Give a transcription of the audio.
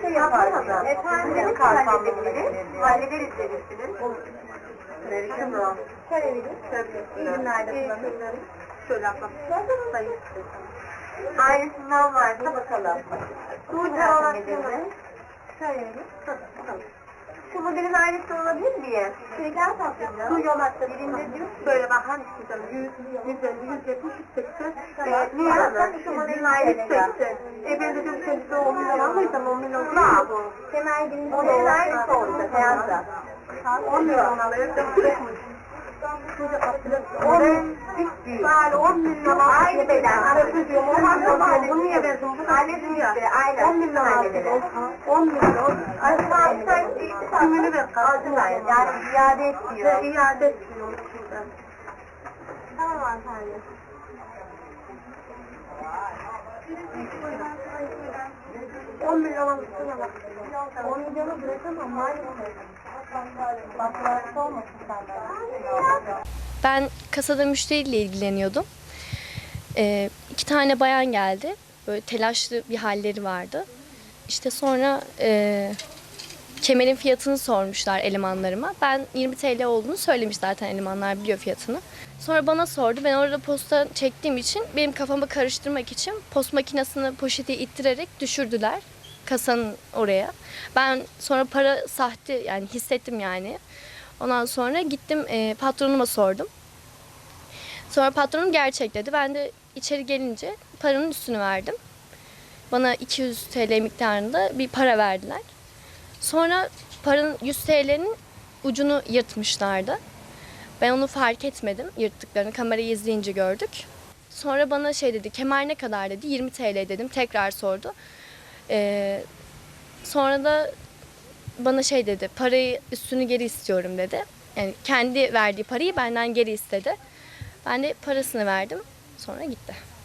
Şey yaparsın. Efendim. Hallederiz verirsiniz. Verirsin o. Şöyle vereyim. İyi günlerde kullanırım. Şöyle atmak. Sayın. Aynısından varsa bakalım. Olan Şöyle vereyim. Şu modelin aynısı olabilir mi? Şeyden saklayacağım. Su yolakta birinde diyor. Böyle bak hangisi canım? 100, 150, 170, 180. Tamam. Niye şu modelin aynısı. 180. E ben de 10 10 değil mi bu? Kemal Gün'ün modelin aynısı olacak. 10. Çokmuş. On, yani 10 milyon aynı beden. Arası diyorum 10 milyon. Bu niye verdim? Bu Halledin işte. Aynen. 10 milyon aldım. 10 milyon. Ay sen sen Tümünü ver. Yani. İade etmiyor. İade etmiyor. Tamam hanımefendi. On milyon almışsın bak. On milyonu bırakamam maalesef. Baklarsa olmasın senden. Ben kasada müşteriyle ilgileniyordum. Ee, iki tane bayan geldi. Böyle telaşlı bir halleri vardı. İşte sonra e, kemerin fiyatını sormuşlar elemanlarıma. Ben 20 TL olduğunu söylemiş zaten elemanlar biliyor fiyatını. Sonra bana sordu. Ben orada posta çektiğim için benim kafamı karıştırmak için post makinesini poşeti ittirerek düşürdüler kasanın oraya. Ben sonra para sahte yani hissettim yani. Ondan sonra gittim e, patronuma sordum. Sonra patronum gerçek dedi. Ben de içeri gelince paranın üstünü verdim. Bana 200 TL miktarında bir para verdiler. Sonra paranın 100 TL'nin ucunu yırtmışlardı. Ben onu fark etmedim yırttıklarını. Kamerayı izleyince gördük. Sonra bana şey dedi, kemer ne kadar dedi. 20 TL dedim. Tekrar sordu. Ee, sonra da bana şey dedi, parayı üstünü geri istiyorum dedi. Yani kendi verdiği parayı benden geri istedi. Ben de parasını verdim. Sonra gitti.